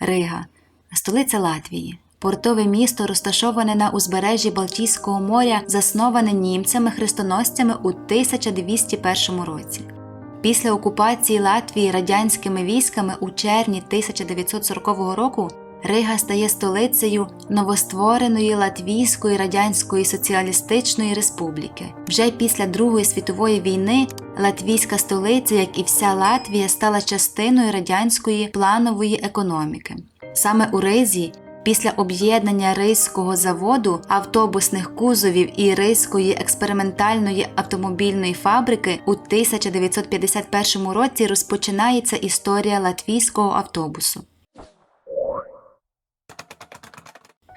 Рига, столиця Латвії. Портове місто розташоване на узбережжі Балтійського моря, засноване німцями-хрестоносцями у 1201 році. Після окупації Латвії радянськими військами у червні 1940 року Рига стає столицею новоствореної Латвійської Радянської Соціалістичної Республіки. Вже після Другої світової війни латвійська столиця, як і вся Латвія, стала частиною радянської планової економіки. Саме у Ризі Після об'єднання Ризького заводу, автобусних кузовів і Ризької експериментальної автомобільної фабрики у 1951 році розпочинається історія латвійського автобусу.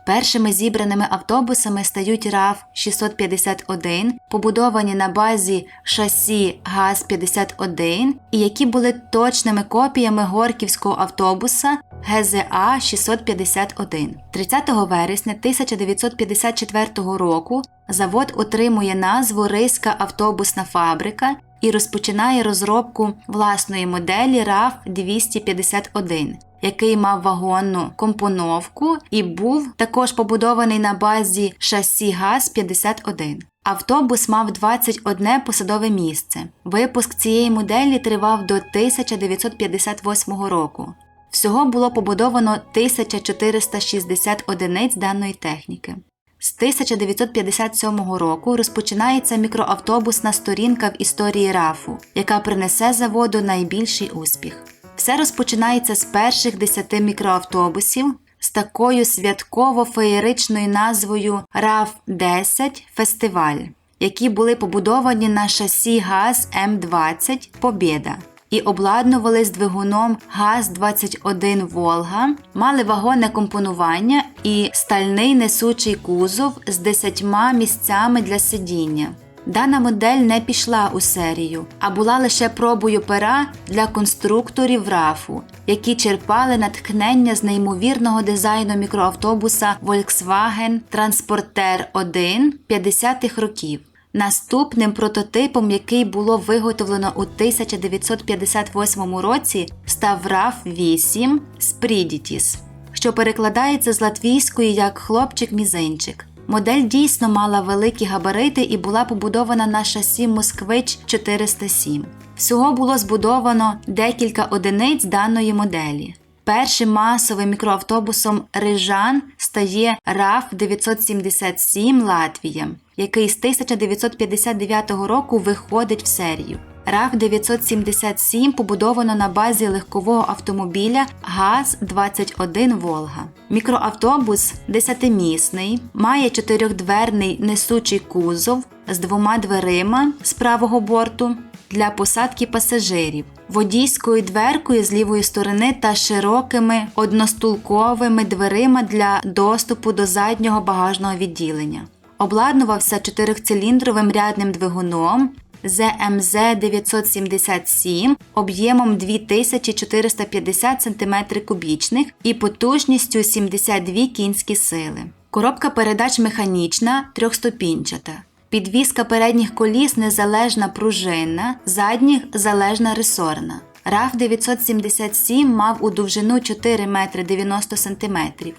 Першими зібраними автобусами стають РАФ 651, побудовані на базі шасі ГАЗ-51 і які були точними копіями горківського автобуса ГЗА 651. 30 вересня 1954 року завод отримує назву Ризька автобусна фабрика і розпочинає розробку власної моделі РАФ 251 який мав вагонну компоновку і був також побудований на базі шасі ГАЗ-51. Автобус мав 21 посадове місце. Випуск цієї моделі тривав до 1958 року. Всього було побудовано 1460 одиниць даної техніки. З 1957 року розпочинається мікроавтобусна сторінка в історії РАФу, яка принесе заводу найбільший успіх. Все розпочинається з перших 10 мікроавтобусів з такою святково-феєричною назвою РАФ-10 Фестиваль, які були побудовані на шасі ГАЗ М20 Побєда і обладнували з двигуном ГАЗ-21 Волга, мали вагонне компонування і стальний несучий кузов з 10 місцями для сидіння. Дана модель не пішла у серію, а була лише пробою пера для конструкторів РАФу, які черпали натхнення з неймовірного дизайну мікроавтобуса Volkswagen Transporter 1 50-х років. Наступним прототипом, який було виготовлено у 1958 році, став RAF-8 Spriditis, що перекладається з латвійської як хлопчик-мізинчик. Модель дійсно мала великі габарити і була побудована на шасі Москвич 407. Всього було збудовано декілька одиниць даної моделі. Першим масовим мікроавтобусом Рижан стає РАФ 977 Латвія, який з 1959 року виходить в серію. РАФ 977 побудовано на базі легкового автомобіля ГАЗ-21 Волга. Мікроавтобус десятимісний, має чотирьохдверний несучий кузов з двома дверима з правого борту для посадки пасажирів, водійською дверкою з лівої сторони та широкими одностулковими дверима для доступу до заднього багажного відділення. Обладнувався чотирициліндровим рядним двигуном ЗМЗ 977 об'ємом 2450 см кубічних і потужністю 72 кінські сили. Коробка передач механічна трьохступінчата. Підвізка передніх коліс незалежна пружинна, задніх залежна ресорна. РАФ 977 мав у довжину 4 метри 90 см,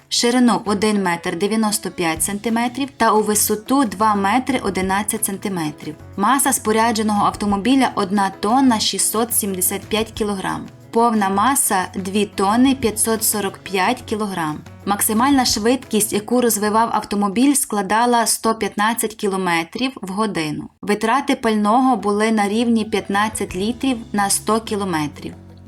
ширину 1 метр 95 см та у висоту 2 метри 11 см. Маса спорядженого автомобіля 1 тонна 675 кг. Повна маса 2 тонни 545 кг. Максимальна швидкість, яку розвивав автомобіль, складала 115 км в годину. Витрати пального були на рівні 15 літрів на 100 км.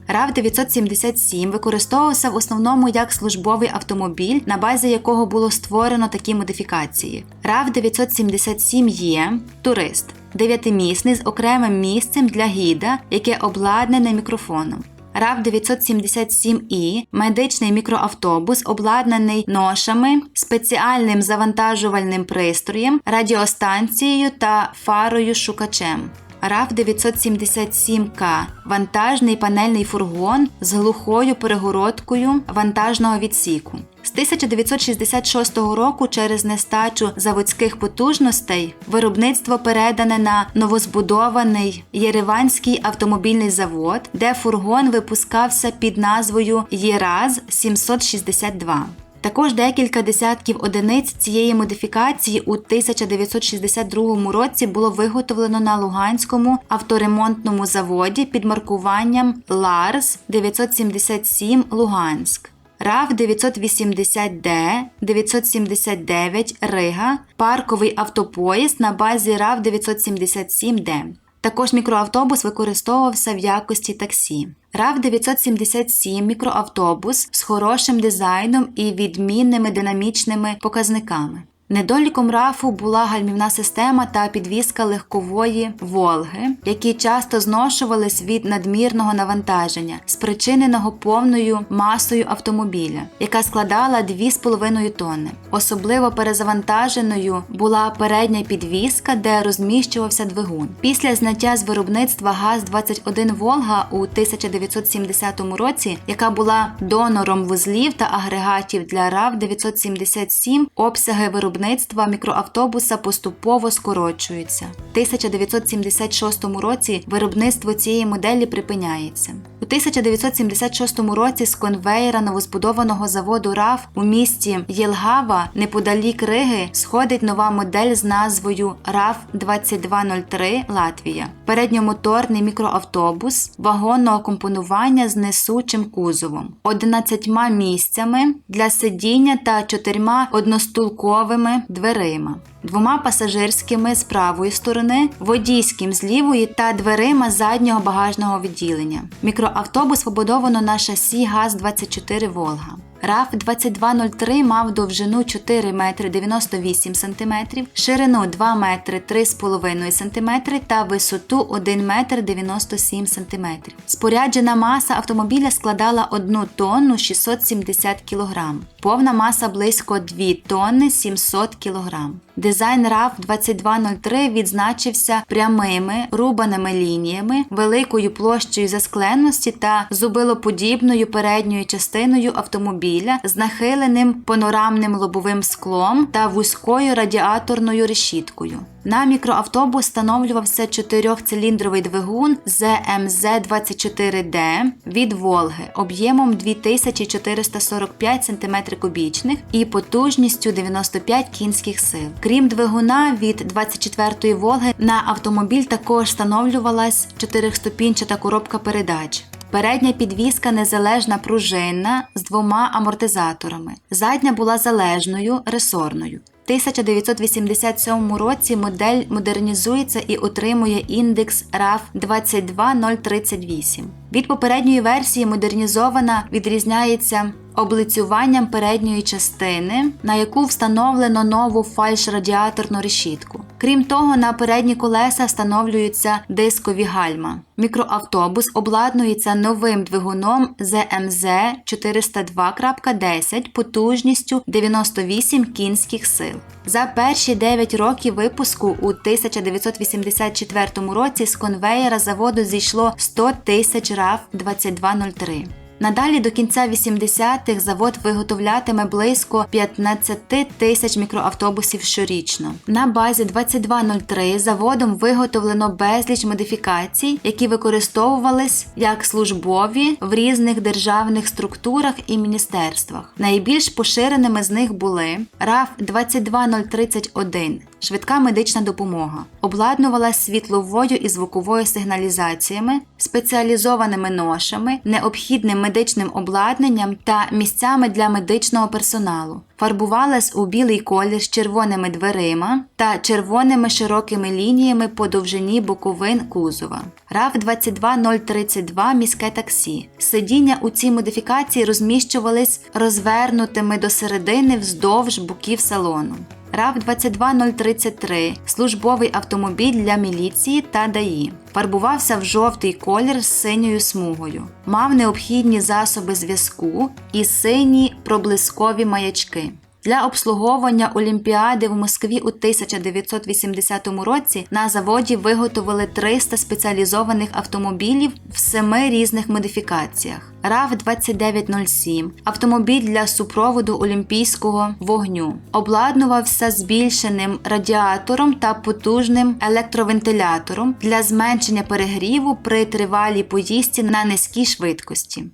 РАВ 977 використовувався в основному як службовий автомобіль, на базі якого було створено такі модифікації. РАВ 977 є турист, дев'ятимісний з окремим місцем для гіда, яке обладнане мікрофоном. РАВ 977І медичний мікроавтобус, обладнаний ношами, спеціальним завантажувальним пристроєм, радіостанцією та фарою шукачем. РАФ 977К вантажний панельний фургон з глухою перегородкою вантажного відсіку. З 1966 року через нестачу заводських потужностей виробництво передане на новозбудований Єреванський автомобільний завод, де фургон випускався під назвою ЄРАЗ 762. Також декілька десятків одиниць цієї модифікації у 1962 році було виготовлено на Луганському авторемонтному заводі під маркуванням ЛАРС 977 Луганськ. РАФ 980Д, 979 Рига, парковий автопоїзд на базі РАФ 977Д. Також мікроавтобус використовувався в якості таксі. РАВ 977 мікроавтобус з хорошим дизайном і відмінними динамічними показниками. Недоліком рафу була гальмівна система та підвізка легкової Волги, які часто зношувались від надмірного навантаження, спричиненого повною масою автомобіля, яка складала 2,5 тонни. Особливо перезавантаженою була передня підвізка, де розміщувався двигун. Після зняття з виробництва ГАЗ-21 Волга у 1970 році, яка була донором вузлів та агрегатів для РАВ 977, обсяги виробництва виробництва мікроавтобуса поступово скорочуються. У 1976 році виробництво цієї моделі припиняється. У 1976 році з конвеєра новозбудованого заводу РАФ у місті Єлгава неподалік Риги сходить нова модель з назвою РАФ 2203 Латвія. Передньомоторний мікроавтобус вагонного компонування з несучим кузовом, 11 місцями для сидіння та чотирма одностулковими дверима. Двома пасажирськими з правої сторони, водійським з лівої та дверима заднього багажного відділення. Мікроавтобус побудовано на шасі ГАЗ-24 Волга. РАФ 2203 мав довжину 4 метри 98 см, ширину 2 метри 3,5 см та висоту 1 метр 97 см. Споряджена маса автомобіля складала 1 тонну 670 кг. Повна маса близько 2 тонни 700 кг. Дизайн RAV 2203 відзначився прямими рубаними лініями, великою площею заскленості та зубилоподібною передньою частиною автомобіля з нахиленим панорамним лобовим склом та вузькою радіаторною решіткою. На мікроавтобус встановлювався чотирьохциліндровий двигун ZMZ24D від Волги об'ємом 2445 см3 і потужністю 95 кінських сил. Крім двигуна від 24-ї Волги на автомобіль також встановлювалась чотирихступінчата коробка передач. Передня підвіска незалежна пружинна з двома амортизаторами. Задня була залежною ресорною. 1987 році модель модернізується і отримує індекс RAF 22038. Від попередньої версії модернізована відрізняється облицюванням передньої частини, на яку встановлено нову фальш-радіаторну решітку. Крім того, на передні колеса встановлюються дискові гальма. Мікроавтобус обладнується новим двигуном ZMZ 402.10 потужністю 98 кінських сил. За перші 9 років випуску у 1984 році з конвеєра заводу зійшло 100 тисяч RAV 2203. Надалі до кінця 80-х завод виготовлятиме близько 15 тисяч мікроавтобусів щорічно. На базі 2203 заводом виготовлено безліч модифікацій, які використовувались як службові в різних державних структурах і міністерствах. Найбільш поширеними з них були РАФ 22031 швидка медична допомога, обладнувалась світловою і звуковою сигналізаціями, спеціалізованими ношами, необхідним медичним обладнанням та місцями для медичного персоналу. Фарбувалась у білий колір з червоними дверима та червоними широкими лініями по довжині боковин кузова. РАВ 22032 міське таксі. Сидіння у цій модифікації розміщувались розвернутими до середини вздовж боків салону. РАВ 22033 службовий автомобіль для міліції та ДАІ. Фарбувався в жовтий колір з синьою смугою, мав необхідні засоби зв'язку і сині проблискові маячки. Для обслуговування Олімпіади в Москві у 1980 році на заводі виготовили 300 спеціалізованих автомобілів в семи різних модифікаціях. РАВ 2907 автомобіль для супроводу олімпійського вогню, обладнувався збільшеним радіатором та потужним електровентилятором для зменшення перегріву при тривалій поїздці на низькій швидкості.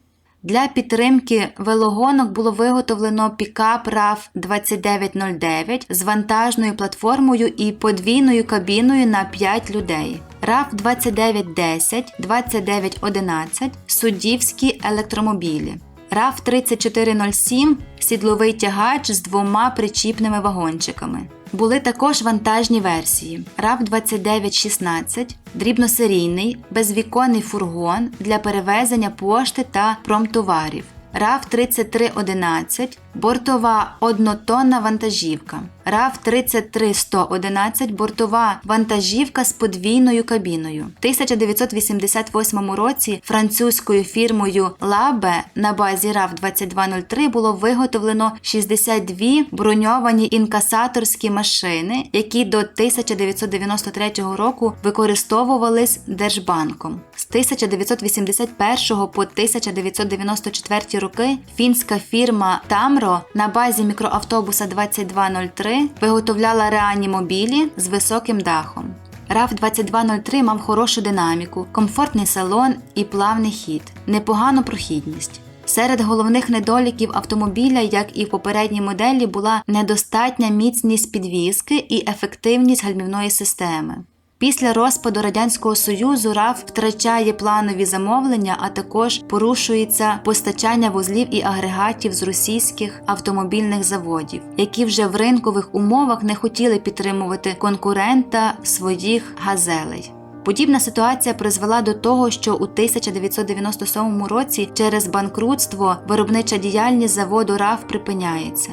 Для підтримки велогонок було виготовлено пікап RAV 2909 з вантажною платформою і подвійною кабіною на 5 людей. RAV 2910, 2911 суддівські електромобілі. RAV 3407 сідловий тягач з двома причіпними вагончиками. Були також вантажні версії RAV 2916, дрібносерійний, безвіконний фургон для перевезення пошти та промтоварів. RAV 3311, бортова однотонна вантажівка. RAV 33111, бортова вантажівка з подвійною кабіною. В 1988 році французькою фірмою Labe на базі RAV 2203 було виготовлено 62 броньовані інкасаторські машини, які до 1993 року використовувались Держбанком. З 1981 по 1994 роки фінська фірма Tamro на базі мікроавтобуса 2203 виготовляла реальні мобілі з високим дахом. RAV 2203 мав хорошу динаміку, комфортний салон і плавний хід, непогану прохідність. Серед головних недоліків автомобіля, як і в попередній моделі, була недостатня міцність підвіски і ефективність гальмівної системи. Після розпаду Радянського Союзу РАФ втрачає планові замовлення, а також порушується постачання вузлів і агрегатів з російських автомобільних заводів, які вже в ринкових умовах не хотіли підтримувати конкурента своїх газелей. Подібна ситуація призвела до того, що у 1997 році через банкрутство виробнича діяльність заводу РАФ припиняється.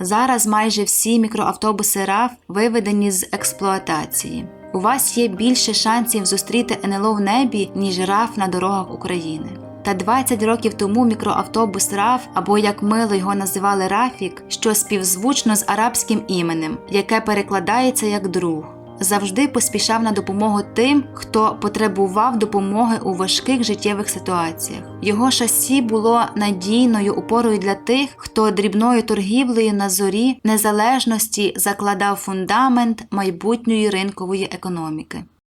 Зараз майже всі мікроавтобуси РАФ виведені з експлуатації. У вас є більше шансів зустріти НЛО в небі, ніж РАФ на дорогах України. Та 20 років тому мікроавтобус РАФ, або як мило його називали Рафік, що співзвучно з арабським іменем, яке перекладається як друг, завжди поспішав на допомогу тим, хто потребував допомоги у важких життєвих ситуаціях. Його шасі було надійною опорою для тих, хто дрібною торгівлею на зорі незалежності закладав фундамент майбутньої ринкової економіки.